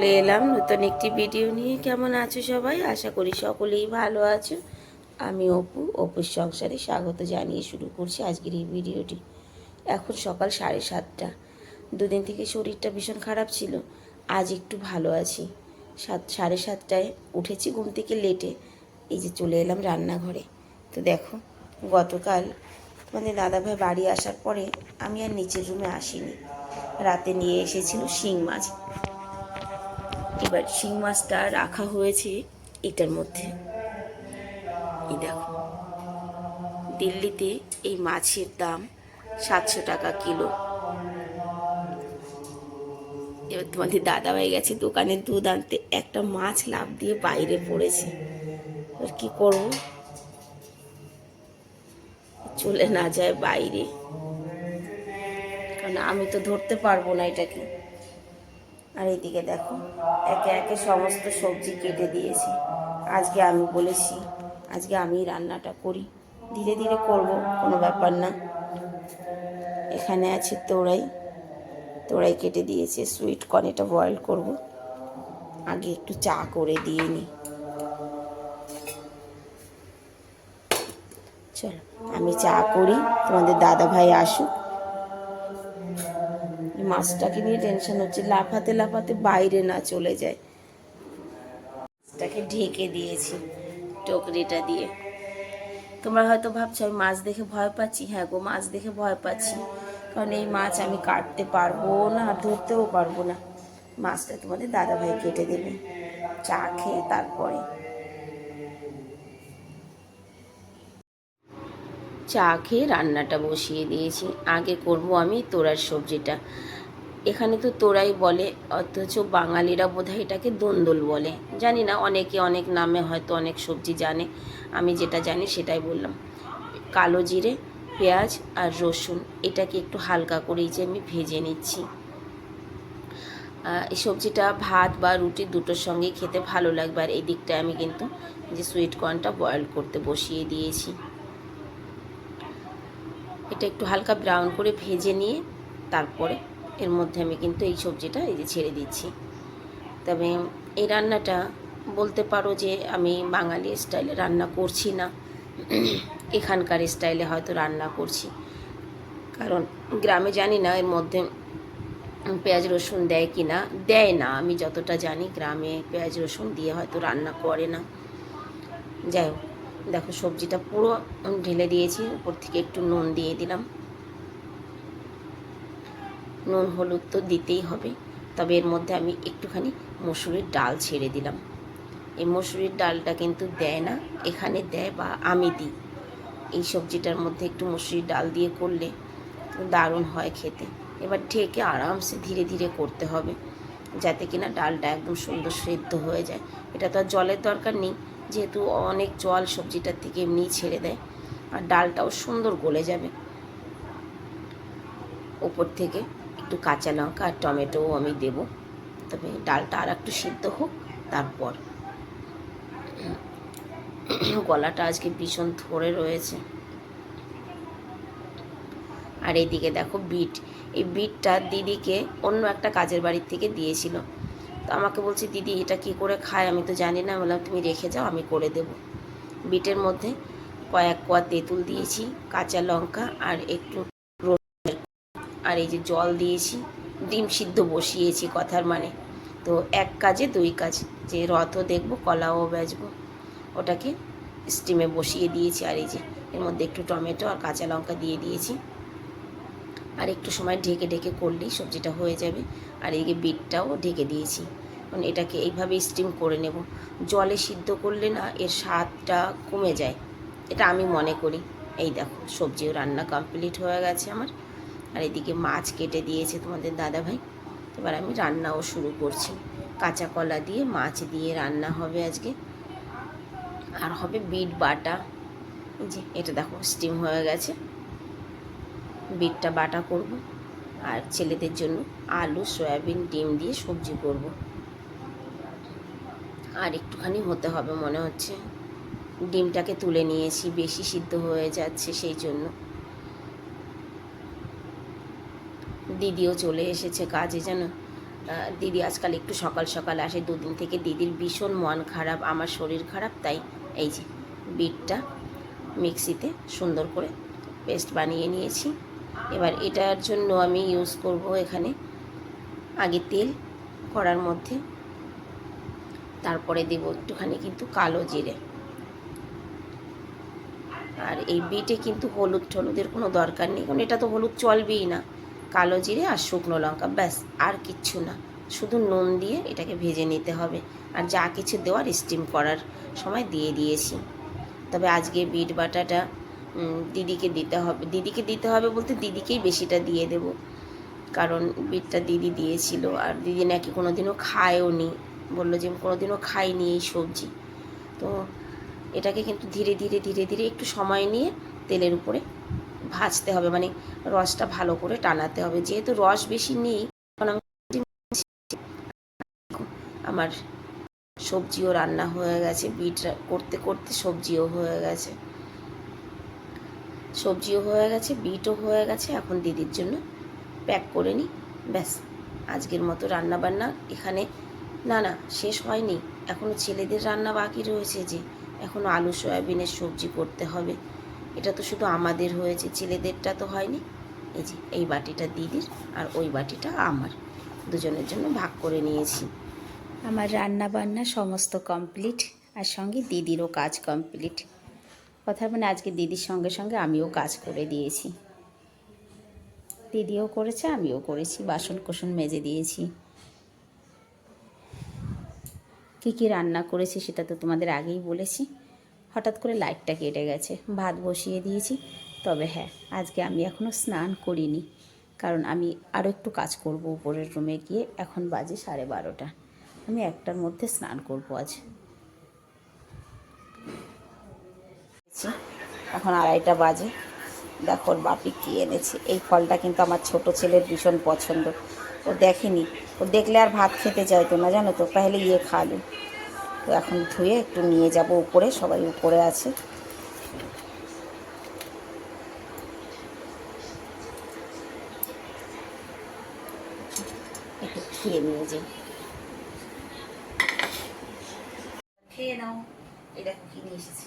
চলে এলাম। নতুন একটি ভিডিও নিয়ে কেমন আছো সবাই? আশা করি সকলেই ভালো আছো। আমি অপু, অপুর সংসারে স্বাগত জানিয়ে শুরু করছি আজকের এই ভিডিওটি এখন সকাল সাড়ে সাতটা। দুদিন থেকে শরীরটা ভীষণ খারাপ ছিল। আজ একটু ভালো আছি। সাত, সাড়ে সাতটায় উঠেছি ঘুম থেকে লেটে এই যে চলে এলাম রান্নাঘরে। তো দেখো, গতকাল মানে দাদাভাই বাড়ি আসার পরে আমি আর নিচের রুমে আসিনি। রাতে নিয়ে এসেছিল শিং মাছ। এবার শিং মাছটা রাখা হয়েছে এটার মধ্যে। এই দেখো। দিল্লিতে এই মাছের দাম সাতশো টাকা কিলো। এবার তোমাদের দাদা হয়ে গেছে দোকানে দুধ আনতে। একটা মাছ লাভ দিয়ে বাইরে পড়েছে। এবার কি করব? চলে না যায় বাইরে। কারণ আমি তো ধরতে পারব না এটাকে। আর এইদিকে দেখো, একে একে সমস্ত সবজি কেটে দিয়েছি। আজকে আমি বলেছি, আজকে আমি রান্নাটা করি। ধীরে ধীরে করব, কোনো ব্যাপার না। এখানে আছে তোড়াই। তোড়াই কেটে দিয়েছে সুইট কর্ন এটা বয়েল করব। আগে একটু চা করে দিয়ে নিই চলো, আমি চা করি, তোমাদের দাদা ভাই আসুক। মাছটাকে নিয়ে টেনশন হচ্ছে, লাফাতে লাফাতে বাইরে না চলে যায়। মাছটাকে ঢেকে দিয়েছি টকরিটা দিয়ে। তোমরা হয়তো ভাবছ, আমি মাছ দেখে ভয় পাচ্ছি? হ্যাঁ গো, মাছ দেখে ভয় পাচ্ছি। কারণ এই মাছ আমি কাটতে পারব না, ধরতেও পারব না। মাছটা তোমাদের দাদাভাই কেটে দেবে, চা খেয়ে তারপরে। চা খেয়ে রান্নাটা বসিয়ে দিয়েছি। আগে করব আমি তোরার সবজিটা। এখানে তো তোরাই বলে, অথচ বাঙালিরা বোধহয় এটাকে দোন্দল বলে। জানি না, অনেকে অনেক নামে হয়তো অনেক সবজি জানে। আমি যেটা জানি সেটাই বললাম। কালো জিরে, পেঁয়াজ আর রসুন, এটাকে একটু হালকা করে এই যে আমি ভেজে নিচ্ছি। এই সবজিটা ভাত বা রুটি দুটোর সঙ্গেই খেতে ভালো লাগবে। আর এই দিকটায় আমি কিন্তু যে সুইট কর্নটা বয়েল করতে বসিয়ে দিয়েছি। এটা একটু হালকা ব্রাউন করে ভেজে নিয়ে তারপরে এর মধ্যে আমি কিন্তু এই সবজিটা এই যে ছেড়ে দিচ্ছি। তবে এই রান্নাটা বলতে পারো যে আমি বাঙালি স্টাইলে রান্না করছি না। এখানকার স্টাইলে হয়তো রান্না করছি। কারণ গ্রামে জানি না এর মধ্যে পেঁয়াজ রসুন দেয় কি না, দেয় না। আমি যতটা জানি গ্রামে পেঁয়াজ রসুন দিয়ে হয়তো রান্না করে না। যাই হোক, দেখো সবজিটা পুরো ঢেলে দিয়েছি। উপর থেকে একটু নুন দিয়ে দিলাম। নুন, হলুদ তো দিতেই হবে। তবে এর মধ্যে আমি একটুখানি মসুরির ডাল ছেড়ে দিলাম। এই মসুরির ডালটা কিন্তু দেয় না, এখানে দেয় বা আমি দিই। এই সবজিটার মধ্যে একটু মসুরির ডাল দিয়ে করলে দারুণ হয় খেতে। এবার ঢেকে আরামসে ধীরে ধীরে করতে হবে, যাতে কিনা ডালটা একদম সুন্দর সেদ্ধ হয়ে যায়। এটা তো আর জলের দরকার নেই, যেহেতু অনেক জল সবজিটার থেকে এমনি ছেড়ে দেয়, আর ডালটাও সুন্দর গলে যাবে। ওপর থেকে একটু কাঁচা লঙ্কা আর টমেটোও আমি দেব। তবে ডালটা আর একটু সিদ্ধ হোক, তারপর। গলাটা আজকে ভীষণ ধরে রয়েছে। আর এইদিকে দেখো বিট। এই বিটটা দিদিকে অন্য একটা কাজের বাড়ির থেকে দিয়েছিল। তো আমাকে বলছে, দিদি, এটা কি করে খায়? আমি তো জানি না। বললাম, তুমি রেখে যাও, আমি করে দেব। বিটের মধ্যে কয়েক কোয়া তেঁতুল দিয়েছি, কাঁচা লঙ্কা আর একটু আর এই যে জল দিয়েছি, ডিম সিদ্ধ বসিয়েছি কথার মানে। তো এক কাজে দুই কাজ, যে রথও দেখব, কলাও বেচবো। ওটাকে স্টিমে বসিয়ে দিয়েছি আর এই যে এর মধ্যে একটু টমেটো আর কাঁচা লঙ্কা দিয়ে দিয়েছি। আর একটু সময় ঢেকে ঢেকে করলেই সবজিটা হয়ে যাবে। আর এই যে বিটটাও ঢেকে দিয়েছি। কারণ এটাকে এইভাবে স্টিম করে নেব। জলে সিদ্ধ করলে না এর স্বাদটা কমে যায়। এটা আমি মনে করি। এই দেখো, সবজিও রান্না কমপ্লিট হয়ে গেছে আমার। আর এদিকে মাছ কেটে দিয়েছে তোমাদের দাদাভাই। এবার আমি রান্নাও শুরু করছি। কাঁচা কলা দিয়ে মাছ দিয়ে রান্না হবে আজকে। আর হবে বিট বাটা। যে, এটা দেখো স্টিম হয়ে গেছে। বিটটা বাটা করব। আর ছেলেদের জন্য আলু, সয়াবিন, ডিম দিয়ে সবজি করব। আর একটুখানি হতে হবে মনে হচ্ছে। ডিমটাকে তুলে নিয়েছি, বেশি সিদ্ধ হয়ে যাচ্ছে সেই জন্য। দিদিও চলে এসেছে কাজে যেন দিদি আজকাল একটু সকাল সকাল আসে, দুদিন থেকে দিদির ভীষণ মন খারাপ, আমার শরীর খারাপ, তাই এই যে বিটটা মিক্সিতে সুন্দর করে পেস্ট বানিয়ে নিয়েছি। এবার এটার জন্য আমি ইউজ করব এখানে আগে তেল করার মধ্যে, তারপরে দেব একটুখানি কিন্তু কালো জিরে। আর এই বিটে কিন্তু হলুদ টলুদের কোনো দরকার নেই, কারণ এটা তো হলুদ চলবেই না। কালো জিরে আর শুকনো লঙ্কা, ব্যাস, আর কিচ্ছু না। শুধু নুন দিয়ে এটাকে ভেজে নিতে হবে। আর যা কিছু দেওয়ার স্টিম করার সময় দিয়ে দিয়েছি। তবে আজকে বিট বাটাটা দিদিকে দিতে হবে। দিদিকে দিতে হবে বলতে দিদিকেই বেশিটা দিয়ে দেব। কারণ বিটটা দিদি দিয়েছিল। আর দিদি নাকি কোনো দিনও খায়ও নি। বলল যে কোনো দিনও খাইনি এই সবজি। তো এটাকে কিন্তু ধীরে ধীরে ধীরে ধীরে একটু সময় নিয়ে তেলের উপরে ভাজতে হবে মানে রসটা ভালো করে টানাতে হবে। যেহেতু রস বেশি নেই আমার সবজিও রান্না হয়ে গেছে, বিট করতে করতে সবজিও হয়ে গেছে। সবজিও হয়ে গেছে, বিটও হয়ে গেছে, এখন দিদির জন্য প্যাক করে নিই। ব্যাস, আজকের মতো রান্না বান্না এখানে। না না, শেষ হয়নি এখনও ছেলেদের রান্না বাকি রয়েছে যে এখনও আলু, সয়াবিনের সবজি করতে হবে। এটা তো শুধু আমাদের হয়েছে, ছেলেদেরটা তো হয়নি। এই যে, এই বাটিটা দিদির আর ওই বাটিটা আমার। দুজনের জন্য ভাগ করে নিয়েছি। আমার রান্না বান্না সমস্ত কমপ্লিট, আর সঙ্গে দিদিরও কাজ কমপ্লিট। কথা মানে আজকে দিদির সঙ্গে সঙ্গে আমিও কাজ করে দিয়েছি। দিদিও করেছে, আমিও করেছি বাসন কোসন মেজে দিয়েছি। কী কী রান্না করেছি সেটা তো তোমাদের আগেই বলেছি। হঠাৎ করে লাইটটা কেটে গেছে। ভাত বসিয়ে দিয়েছি। তবে হ্যাঁ আজকে আমি এখনও স্নান করিনি। কারণ আমি আরও একটু কাজ করব উপরের রুমে গিয়ে। এখন বাজে সাড়ে বারোটা। আমি একটার মধ্যে স্নান করব আজ। এখন আড়াইটা বাজে। দেখো বাপি কী এনেছে। এই ফলটা কিন্তু আমার ছোট ছেলের ভীষণ পছন্দ। ও দেখেনি। ও দেখলে আর ভাত খেতে চাইতো না, জানো তো? তাহলে ইয়ে খাবে। তো এখন ধুয়ে একটু নিয়ে যাব উপরে, সবাই উপরে আছে। একটু খেয়ে নিয়ে খেয়ে নাও এই দেখো কি নিয়ে এসেছি।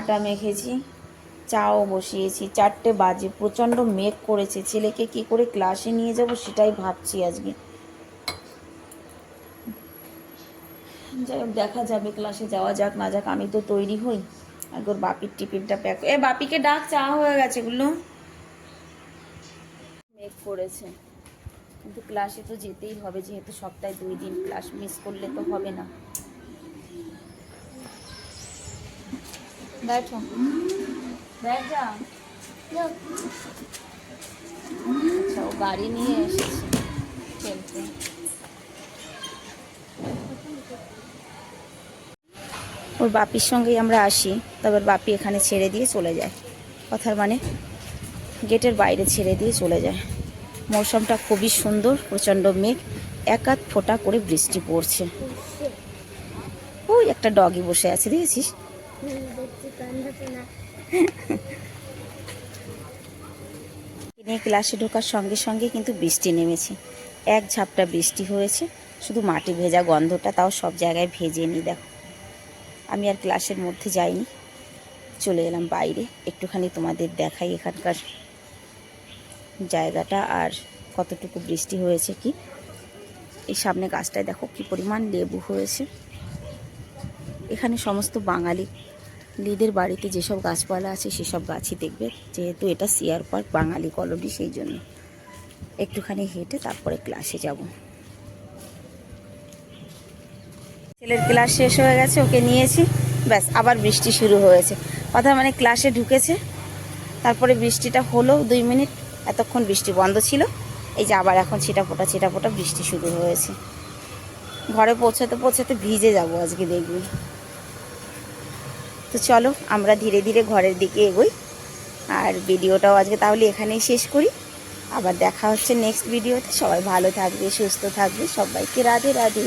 আটা মেখেছি, চাও বসিয়েছি, চারটে বাজে, প্রচণ্ড মেঘ করেছে। ছেলেকে কি করে ক্লাসে নিয়ে যাব সেটাই ভাবছি আজকে। যাই হোক, দেখা যাবে ক্লাসে যাওয়া যাক, না যাক, আমি তো তৈরি হই। একবার বাপির টিফিনটা প্যাক এ বাপিকে ডাক, চা হয়ে গেছে গুলো মেঘ করেছে। কিন্তু ক্লাসে তো যেতেই হবে, যেহেতু সপ্তাহে দুই দিন ক্লাস মিস করলে তো হবে না। बैठो बैठ जा अच्छा वो गाड़ी নিয়ে এসেছে চলতে ওর বাপির সঙ্গেই আমরা আসি তবে ওর বাপি এখানে ছেড়ে দিয়ে চলে যায় কথার মানে গেটের বাইরে ছেড়ে দিয়ে চলে যায় মৌসুমটা খুবই সুন্দর প্রচণ্ড মেঘ এক আধ ফোঁটা করে বৃষ্টি পড়ছে ওই একটা ডগি বসে আছে দেখেছিস ক্লাসে ঢোকার সঙ্গে সঙ্গে কিন্তু বৃষ্টি নেমেছে। এক ঝাপটা বৃষ্টি হয়েছে, শুধু মাটি ভেজা গন্ধটা তাও সব জায়গায় ভেজে নি দেখো। আমি আর ক্লাসের মধ্যে যাইনি, চলে এলাম বাইরে, একটুখানি তোমাদের দেখাই এখানকার জায়গাটা আর কতটুকু বৃষ্টি হয়েছে কি। এই সামনে গাছটায় দেখো কি পরিমাণ লেবু হয়েছে। এখানে সমস্ত বাঙালি লিদের বাড়িতে যেসব গাছপালা আছে সেসব গাছই দেখবে। যেহেতু এটা সিয়ার পার্ক বাঙালি কলোনি, সেই জন্য। একটুখানি হেঁটে তারপরে ক্লাসে যাব। ছেলের ক্লাস শেষ হয়ে গেছে, ওকে নিয়েছি। ব্যাস, আবার বৃষ্টি শুরু হয়েছে। কথা মানে ক্লাসে ঢুকেছে। তারপরে বৃষ্টিটা হলো দুই মিনিট। এতক্ষণ বৃষ্টি বন্ধ ছিল। এই যে আবার এখন ছিটা ফোটা ছিটা ফোটা বৃষ্টি শুরু হয়েছে। ঘরে পৌঁছাতে পৌঁছাতে ভিজে যাব আজকে দেখবি। তো চলো, আমরা ধীরে ধীরে ঘরের দিকে এগোই। আর ভিডিওটাও আজকে তাহলে এখানেই শেষ করি। আবার দেখা হচ্ছে নেক্সট ভিডিওতে সবাই ভালো থাকবে, সুস্থ থাকবে। সবাইকে রাধে রাধে।